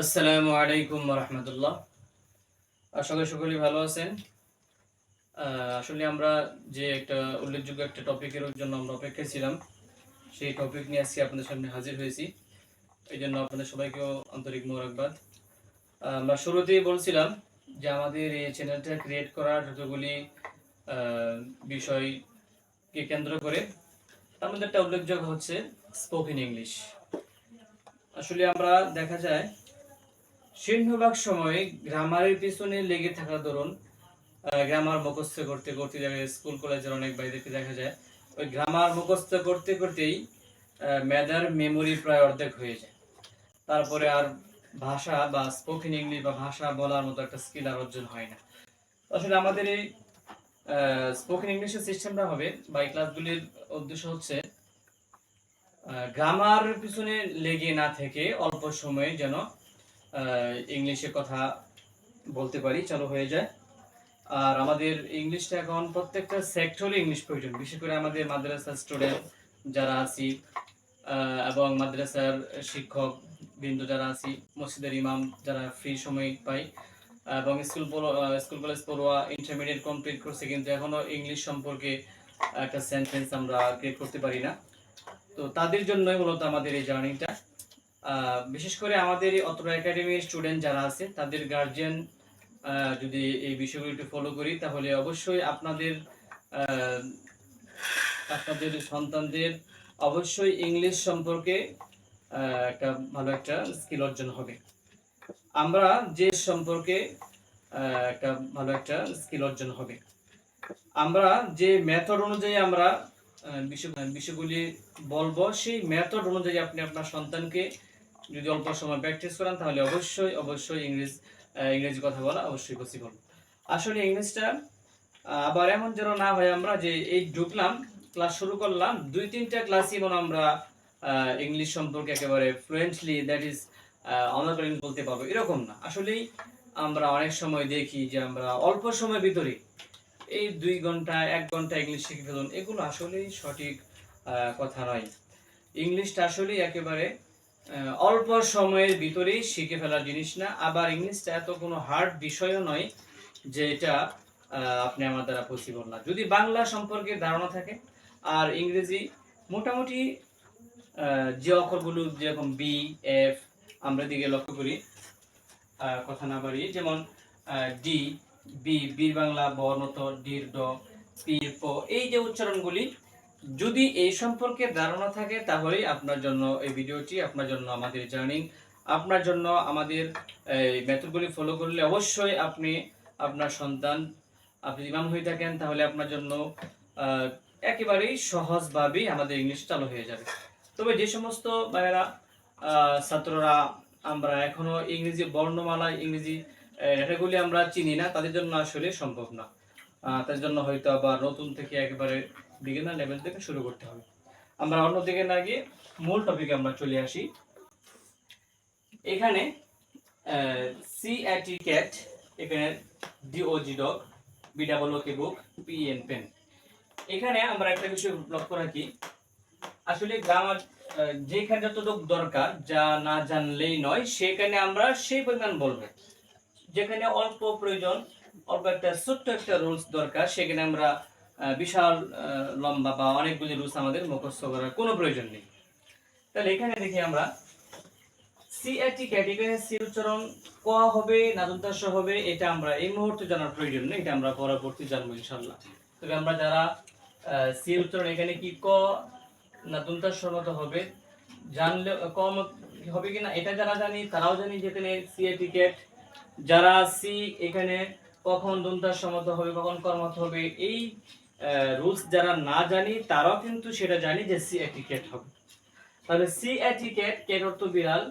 আসসালামু আলাইকুম রহমতুল্লাহ আশা করি সকলেই ভালো আছেন। আসলে আমরা যে একটা উল্লেখযোগ্য একটা টপিকের জন্য আমরা অপেক্ষায় ছিলাম, সেই টপিক নিয়ে আজকে আপনাদের সামনে হাজির হয়েছি। এই জন্য আপনাদের সবাইকেও আন্তরিক মোরাকবাদ আমরা শুরুতেই বলছিলাম যে আমাদের এই চ্যানেলটা ক্রিয়েট করার যতগুলি বিষয়কে কেন্দ্র করে, তার মধ্যে একটা উল্লেখযোগ্য হচ্ছে স্পোকেন ইংলিশ আসলে আমরা দেখা যায় সিংহভাগ সময় গ্রামারের পিছনে লেগে থাকা ধরুন গ্রামার মুখস্থ করতে করতে দেখা যায়, স্কুল, কলেজের অনেক বাইরেকে দেখা যায়, ওই গ্রামার মুখস্থ করতে করতেই মেধার মেমোরি প্রায় অর্ধেক হয়ে যায়। তারপরে আর ভাষা বা স্পোকেন ইংলিশ বা ভাষা বলার মতো একটা স্কিল আর অর্জন হয় না। আসলে আমাদের এই স্পোকেন ইংলিশের সিস্টেমটা হবে, বা এই ক্লাসগুলির উদ্দেশ্য হচ্ছে গ্রামার পিছনে লেগে না থেকে অল্প সময়ে যেন ইংলিশে কথা বলতে পারি, চালু হয়ে যায়। আর আমাদের ইংলিশটা এখন প্রত্যেকটা সেক্টরে ইংলিশ প্রয়োজন, বিশেষ করে আমাদের মাদ্রাসার স্টুডেন্ট যারা আছি এবং মাদ্রাসার শিক্ষক বিন্দু যারা আছি, মসজিদের ইমাম যারা ফ্রি সময় পাই এবং স্কুল স্কুল কলেজ পড়ুয়া ইন্টারমিডিয়েট কমপ্লিট করছে, কিন্তু এখনও ইংলিশ সম্পর্কে একটা সেন্টেন্স আমরা ক্রিয়েট করতে পারি না। তো তাদের জন্যই মূলত আমাদের এই জার্নিটা বিশেষ করে আমাদের অত্র একাডেমির স্টুডেন্ট যারা আছে তাদের গার্জিয়ান যদি এই বিষয়গুলো একটু ফলো করি, তাহলে অবশ্যই আপনাদের আপনাদের সন্তানদের অবশ্যই ইংলিশ সম্পর্কে একটা ভালো একটা স্কিল অর্জন হবে। আমরা যে সম্পর্কে একটা ভালো একটা স্কিল অর্জন হবে। আমরা যে মেথড অনুযায়ী আমরা বিষয়, বিষয়গুলি বলব, সেই মেথড অনুযায়ী আপনি আপনার সন্তানকে যদি অল্প সময় প্র্যাকটিস করেন, তাহলে অবশ্যই অবশ্যই ইংলিশ ইংরেজি কথা বলা অবশ্যই পসিবল আসলে ইংলিশটা আবার এমন যেন না হয় আমরা যে এই ঢুকলাম ক্লাস শুরু করলাম, দুই তিনটা ক্লাসই মনে আমরা ইংলিশ সম্পর্কে একেবারে ফ্লুয়েন্টলি দ্যাট ইজ অনার বলতে পারব। এরকম না। আসলেই আমরা অনেক সময় দেখি যে আমরা অল্প সময়ের ভিতরে এই দুই ঘণ্টা, এক ঘণ্টা ইংলিশ শিখে ফেলুন, এগুলো আসলেই সঠিক কথা নয়। ইংলিশটা আসলেই একেবারে অল্প সময়ের ভিতরেই শিখে ফেলার জিনিস না। আবার ইংলিশটা এত কোনো হার্ড বিষয়ও নয় যে এটা আপনি আমার দ্বারা পসিবল না। যদি বাংলা সম্পর্কে ধারণা থাকে, আর ইংরেজি মোটামুটি যে অক্ষরগুলো যেরকম বি এফ আমরা দিকে লক্ষ্য করি কথা না বাড়িয়ে, যেমন ডি বি বীর বাংলা বর্ণত ডির ড পির, প, এই যে উচ্চারণগুলি যদি এই সম্পর্কে ধারণা থাকে, তাহলেই আপনার জন্য এই ভিডিওটি, আপনার জন্য আমাদের জার্নি, আপনার জন্য আমাদের এই মেথডগুলি ফলো করলে অবশ্যই আপনি আপনার সন্তান, আপনি ইমাম হয়ে থাকেন, তাহলে আপনার জন্য একেবারেই সহজভাবেই আমাদের ইংলিশ চালু হয়ে যাবে। তবে যে সমস্ত ভাইয়েরা ছাত্ররা, আমরা এখনও ইংরেজি বর্ণমালা, ইংরেজি লেটারগুলি আমরা চিনি না, তাদের জন্য আসলে সম্ভব না। তাদের জন্য হয়তো আবার নতুন থেকে একেবারে বিগিনার লেভেল থেকে শুরু করতে হবে। আমরা অন্যদিকে না গিয়ে মূল টপিকে আমরা চলে আসি। এখানে সি অ্যাটি ক্যাট এখানে D O G dog B double O K book P N pen এখানে আমরা একটা বিষয় লক্ষ্য রাখি। আসলে গ্রামার যেখানে যতটুকু দরকার, যা না জানলেই নয়, সেখানে আমরা সেই পরিমাণ বলব। যেখানে অল্প প্রয়োজন, অল্প একটা ছোট্ট একটা রুলস দরকার, সেখানে আমরা বিশাল লম্বা বা অনেকগুলি রুলস আমাদের মুখস্থ করার কোনো প্রয়োজন নেই। তাহলে এখানে দেখি আমরা সি এটি ক্যাটেগরি সি উচ্চারণ ক হবে না দন্তাস্য হবে, এটা আমরা এই মুহূর্তে জানার প্রয়োজন নেই, এটা আমরা পরবর্তী জানব ইনশাল্লাহ তবে আমরা যারা সি উচ্চারণ এখানে কি ক না দন্তাস্য মতো হবে, জানলে কম হবে কিনা এটা যারা জানি, তারাও জানি যে এখানে সি টিকেট যারা সি এখানে কখন দন্তার সমত হবে, কখন কর্মত হবে, এই রুলস যারা না জানি, তারাও কিন্তু সেটা জানি যে সি টিকেট হবে। তাহলে সি টিকেট কেট অর্থ বিড়াল?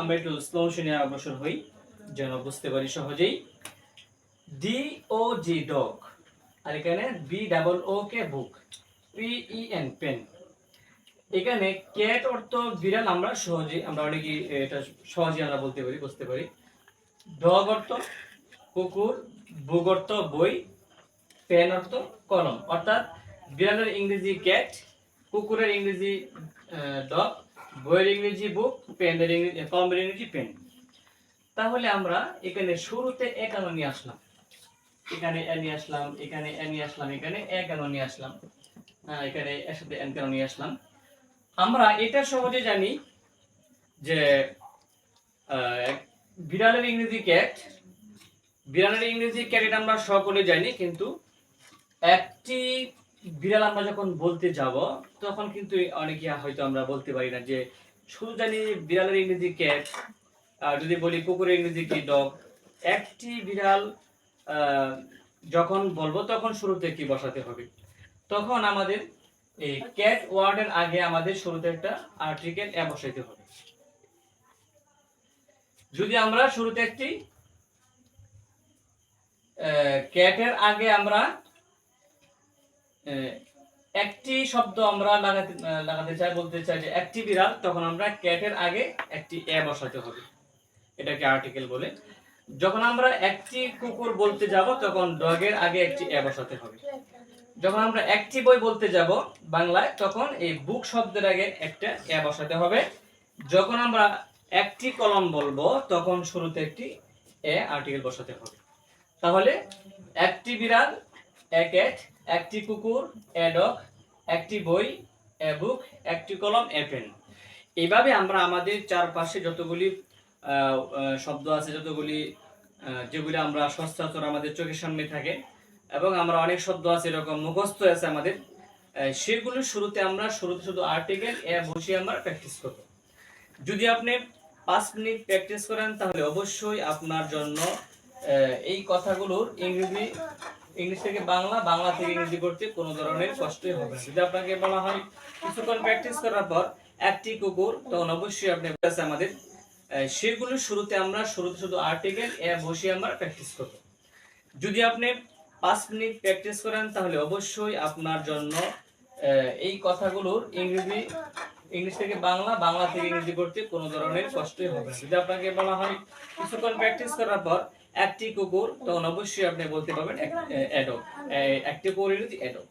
আমরা একটু স্লো শুনে অগ্রসর হই, যেন বুঝতে পারি সহজেই। ডি ও জি ডগ আর এখানে B double O K book P E N pen এখানে ক্যাট অর্থ বিড়াল আমরা সহজে, আমরা অনেকে এটা সহজে আমরা বলতে পারি, বুঝতে পারি। ডগ অর্থ কুকুর বুক অর্থ বই পেন অর্থ কলম। অর্থাৎ বিড়ালের ইংরেজি ক্যাট কুকুরের ইংরেজি ডগ বইয়ের ইংরেজি বুক পেনের ইংরেজি, কলমের ইংরেজি পেন তাহলে আমরা এখানে শুরুতে এ কেন নিয়ে আসলাম। এখানে এ নিয়ে আসলাম, এখানে এ নিয়ে আসলাম, এখানে এ কেন নিয়ে আসলাম এখানে এর সাথে এন কেন নিয়ে আসলাম। আমরা এটা সহজে জানি যে বিড়ালের ইংরেজি ক্যাট বিড়ালের ইংরেজি ক্যাট এটা আমরা সকলে জানি, কিন্তু একটি বিড়াল আমরা যখন বলতে যাব, তখন কিন্তু অনেকে হয়তো আমরা বলতে পারি না যে, শুধু জানি বিড়ালের ইংরেজি ক্যাট আর যদি বলি কুকুরের ইংরেজি কি ডগ একটি বিড়াল যখন বলব তখন শুরুতে কি বসাতে হবে? তখন আমাদের এই ক্যাট ওয়ার্ডের আগে আমাদের শুরুতে একটা আর্টিকেল এ বসাইতে হবে। যদি আমরা শুরুতে একটি ক্যাটের আগে আমরা একটি শব্দ আমরা লাগাতে লাগাতে চাই, বলতে চাই যে একটি বিড়াল, তখন আমরা ক্যাটের আগে একটি এ বসাতে হবে। এটাকে আর্টিকেল বলে। যখন আমরা একটি কুকুর বলতে যাব, তখন ডগের আগে একটি এ বসাতে হবে। যখন আমরা একটি বই বলতে যাব বাংলায়, তখন এই বুক শব্দের আগে একটা এ বসাতে হবে। যখন আমরা একটি কলম বলব, তখন শুরুতে একটি এ আর্টিকেল বসাতে হবে। তাহলে একটি বিড়াল এক ক্যাট একটি কুকুর ডগ একটি বই এ বুক একটি কলম এ পেন এইভাবে আমরা আমাদের চারপাশে যতগুলি শব্দ আছে, যতগুলি যেগুলি আমরা সচরাচর আমাদের চোখের সামনে থাকে, এবং আমরা অনেক শব্দ আছে, এরকম মুখস্থ আছে আমাদের সেগুলোর শুরুতে আমরা শুরুতে শুধু আর্টিকেল এ বসিয়ে আমরা প্র্যাকটিস করব। যদি আপনি পাঁচ মিনিট প্র্যাকটিস করেন, তাহলে অবশ্যই আপনার জন্য এই কথাগুলোর ইংরেজি ইংলিশ থেকে বাংলা বাংলা থেকে ইংরেজি করতে কোনো ধরনের কষ্টই হবে না। যদি আপনাকে বলা হয় কিছুক্ষণ প্র্যাকটিস করার পর একটি কুকুর তখন অবশ্যই আপনি কাছে আমাদের আহ, সেগুলোর শুরুতে আমরা শুরুতে শুধু আর্টিকেল এ বসিয়ে আমরা প্র্যাকটিস করব। যদি আপনি পাঁচ মিনিট প্র্যাকটিস করেন তাহলে অবশ্যই আপনার জন্য এই কথাগুলোর ইংরেজি ইংলিশ থেকে বাংলা বাংলা থেকে ইংরেজি করতে কোনো ধরনের কষ্টই হবে যদি আপনাকে বলা হয় কিছুক্ষণ প্র্যাকটিস করার পর একটি কুকুর, তখন অবশ্যই আপনি বলতে পারবেন একটি কুকুর ইংরেজি অ্যাডক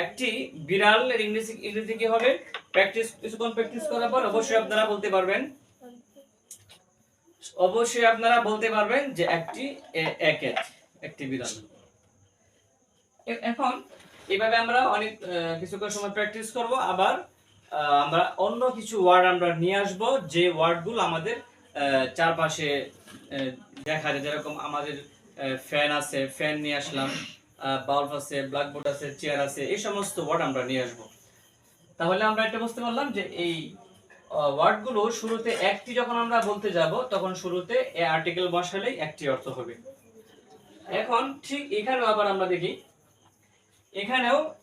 একটি বিড়ালের ইংরেজি ইংরেজি কি হবে? প্র্যাকটিস কিছুক্ষণ প্র্যাকটিস করার পর অবশ্যই আপনারা বলতে পারবেন। অবশ্যই আপনারা বলতে পারবেন যে একটি একেট বিড়াল। এখন এভাবে আমরা অনেক কিছুক্ষণ সময় প্র্যাকটিস করব। আবার আমরা অন্য কিছু ওয়ার্ড আমরা নিয়ে আসব। যে ওয়ার্ডগুলো আমাদের চারপাশে দেখা যায় যেরকম আমাদের ফ্যান আছে ফ্যান নিয়ে আসলাম বাল্ব আছে ব্ল্যাকবোর্ড আছে চেয়ার আছে, এই সমস্ত ওয়ার্ড আমরা নিয়ে আসব। তাহলে আমরা এটা বুঝতে পারলাম যে এই ওয়ার্ডগুলো শুরুতে একটি যখন আমরা বলতে যাব, তখন শুরুতে এ আর্টিকেল বসালেই একটি অর্থ হবে। এখন ঠিক এখানেও আবার আমরা দেখি, এখানেও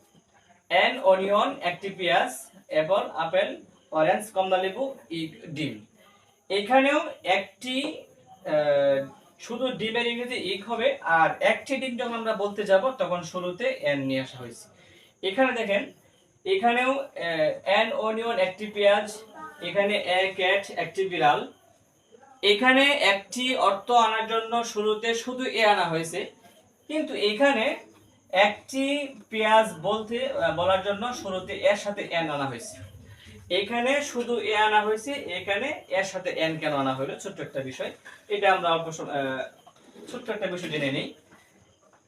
অ্যান অনিয়ন একটি পেঁয়াজ অ্যাপল আপেল অরেঞ্জ কমলালেবু, ই- ডিম। এখানেও একটি শুধু ডিমের ইংরেজি ইক হবে, আর একটি ডিম যখন আমরা বলতে যাব, তখন শুরুতে এন নিয়ে আসা হয়েছে। এখানে দেখেন, এখানেও অ্যান অনিয়ন একটি পেঁয়াজ, এখানে এ, ক্যাট, একটি বিড়াল। এখানে একটি অর্থ আনার জন্য শুরুতে শুধু এ আনা হয়েছে, কিন্তু এখানে একটি পেঁয়াজ বলতে বলার জন্য শুরুতে এর সাথে এন আনা হয়েছে। এখানে শুধু এ আনা হয়েছে, এখানে এর সাথে এন কেন আনা হলো? ছোট্ট একটা বিষয়। এটা আমরা অল্প ছোট্ট একটা বিষয় জেনে নিই।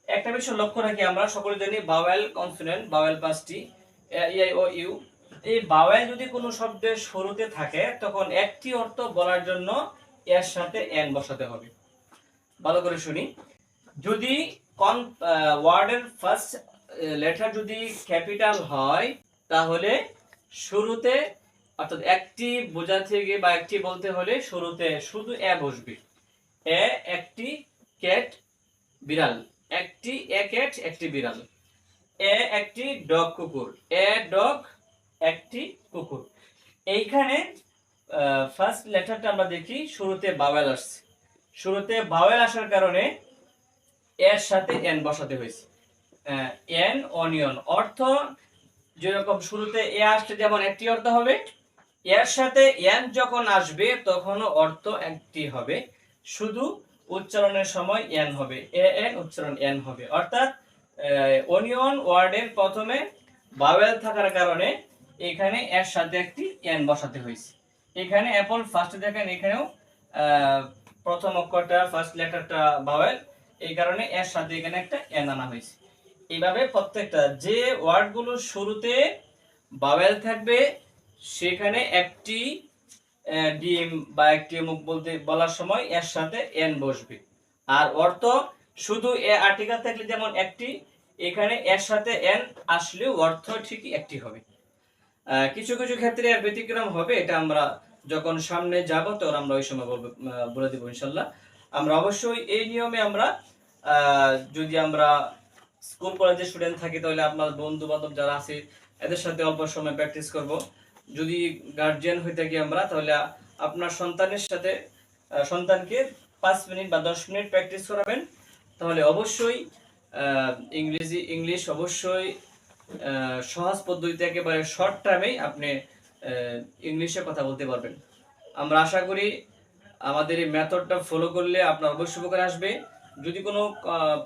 একটা বিষয় লক্ষ্য রাখি আমরা, সকলে জানি বাওয়েল কনসোনেন্ট, বাওয়েল পাঁচটি ও, ইউ। এই বাওয়েল যদি কোনো শব্দের শুরুতে থাকে, তখন একটি অর্থ বলার জন্য এর সাথে এন বসাতে হবে। ভালো করে শুনি। যদি কন ওয়ার্ডের ফার্স্ট লেটার যদি ক্যাপিটাল হয়, তাহলে শুরুতে, অর্থাৎ একটি বোঝাতে গিয়ে বা একটি বলতে হলে শুরুতে শুধু এ বসবে। এ একটি ক্যাট বিড়াল, একটি এ ক্যাট, একটি বিড়াল। এ একটি ডগ কুকুর, এ ডগ, একটি কুকুর। এইখানে ফার্স্ট লেটারটা আমরা দেখি, শুরুতে বাওয়েল আসছে। শুরুতে বাওয়েল আসার কারণে এর সাথে এন বসাতে হয়েছে। এন অনিয়ন অর্থ যেরকম শুরুতে এ আসতে যেমন একটি অর্থ হবে, এর সাথে এন যখন আসবে তখনও অর্থ একটি হবে। শুধু উচ্চারণের সময় এন হবে, এ এন উচ্চারণ এন হবে। অর্থাৎ অনিয়ন ওয়ার্ডের প্রথমে বাওয়েল থাকার কারণে এখানে এর সাথে একটি এন বসাতে হয়েছে। এখানে অ্যাপল ফার্স্টে দেখেন, এখানেও প্রথম অক্ষরটা ফার্স্ট লেটারটা বাওয়েল এই কারণে এর সাথে এখানে একটা এন আনা হয়েছে। এইভাবে প্রত্যেকটা যে ওয়ার্ডগুলোর শুরুতে বাওয়েল থাকবে, সেখানে একটি ডিম বা একটি মুখ বলতে বলার সময় এর সাথে এন বসবে। আর অর্থ শুধু এ আর্টিকেল থাকলে যেমন একটি, এখানে এর সাথে এন আসলেও অর্থ ঠিকই একটি হবে। কিছু কিছু ক্ষেত্রে এর ব্যতিক্রম হবে, এটা আমরা যখন সামনে যাব, তখন আমরা ওই সময় বলব বলে দেবো ইনশাল্লাহ। আমরা অবশ্যই এই নিয়মে আমরা যদি আমরা স্কুল কলেজের স্টুডেন্ট থাকি, তাহলে আপনার বন্ধু বান্ধব যারা আছে, এদের সাথে অল্প সময় প্র্যাকটিস করব। যদি গার্জিয়ান হয়ে থাকি আমরা, তাহলে আপনার সন্তানের সাথে সন্তানকে পাঁচ মিনিট বা দশ মিনিট প্র্যাকটিস করাবেন। তাহলে অবশ্যই ইংরেজি ইংলিশ অবশ্যই সহজ পদ্ধতিতে একেবারে শর্ট টাইমেই আপনি ইংলিশে কথা বলতে পারবেন। আমরা আশা করি আমাদের এই মেথডটা ফলো করলে আপনার অবশ্যই উপকার আসবে। যদি কোনো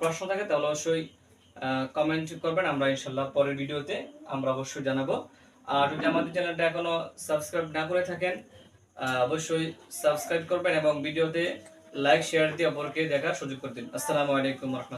প্রশ্ন থাকে তাহলে অবশ্যই কমেন্ট করবেন, আমরা ইনশাল্লাহ পরের ভিডিওতে আমরা অবশ্যই জানাব। আর যদি আমাদের চ্যানেলটা এখনও সাবস্ক্রাইব না করে থাকেন অবশ্যই সাবস্ক্রাইব করবেন এবং ভিডিওতে লাইক শেয়ার দিয়ে অপরকে দেখার সুযোগ করে দিন। আসসালামু আলাইকুম রহমতুল্লাহ।